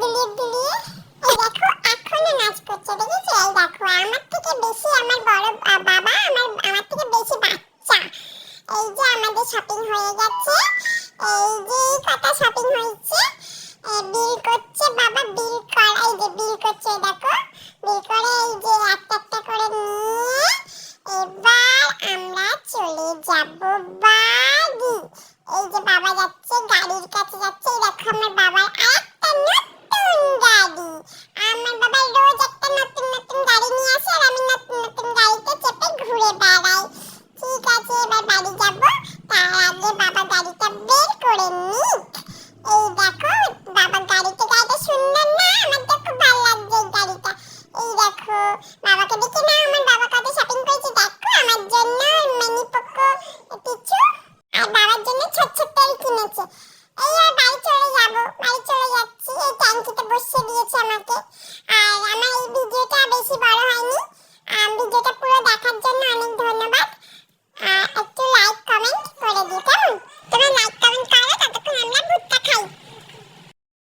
বিলিয়ে বিলিয়ে এই দেখো এখনও নাচ করছে, দেখেছ? এই দেখো, আমার থেকে বেশি আমার বড় বাবা আমার আমার থেকে বেশি বাচ্চা। এই যে আমাদের শপিং হয়ে গেছে। এই যে কত শপিং হয়েছে। বিল করছে বাবা বিল কর, এই যে বিল করছে দেখো। বিল করে এই যে একটা একটা করে নিয়ে, এবার আমরা চলে যাব বাড়ি। এই যে বাবা যাচ্ছে গাড়ির কাছে যাচ্ছে এই দেখো আমার বাবার আরেকটা নতুন গাড়ি। আমার বাবা রোজ একটা নতুন নতুন গাড়ি নিয়ে আসে আর আমি নতুন নতুন গাড়িতে চেপে ঘুরে বেড়াই। ঠিক আছে, এবার বাড়ি যাব। তার আগে বাবা গাড়িটা বের করে নিক। এই দেখো, বাবা গাড়িতে গাড়িটা সুন্দর না? আমার তো খুব ভালো লাগছে এই গাড়িটা। এই দেখো, বাবাকে দেখে না আমার বাবা কত শপিং করেছে দেখো। আমার জন্য মিনি পোকো কিছু। আর বাবার জন্য ছোট ছোট কিনেছে। এই আর যাব বাড়ি চলে যাচ্ছি। এই ট্যাঙ্কিতে বসিয়ে দিয়েছে আমাকে। আর আমার এই ভিডিওটা বেশি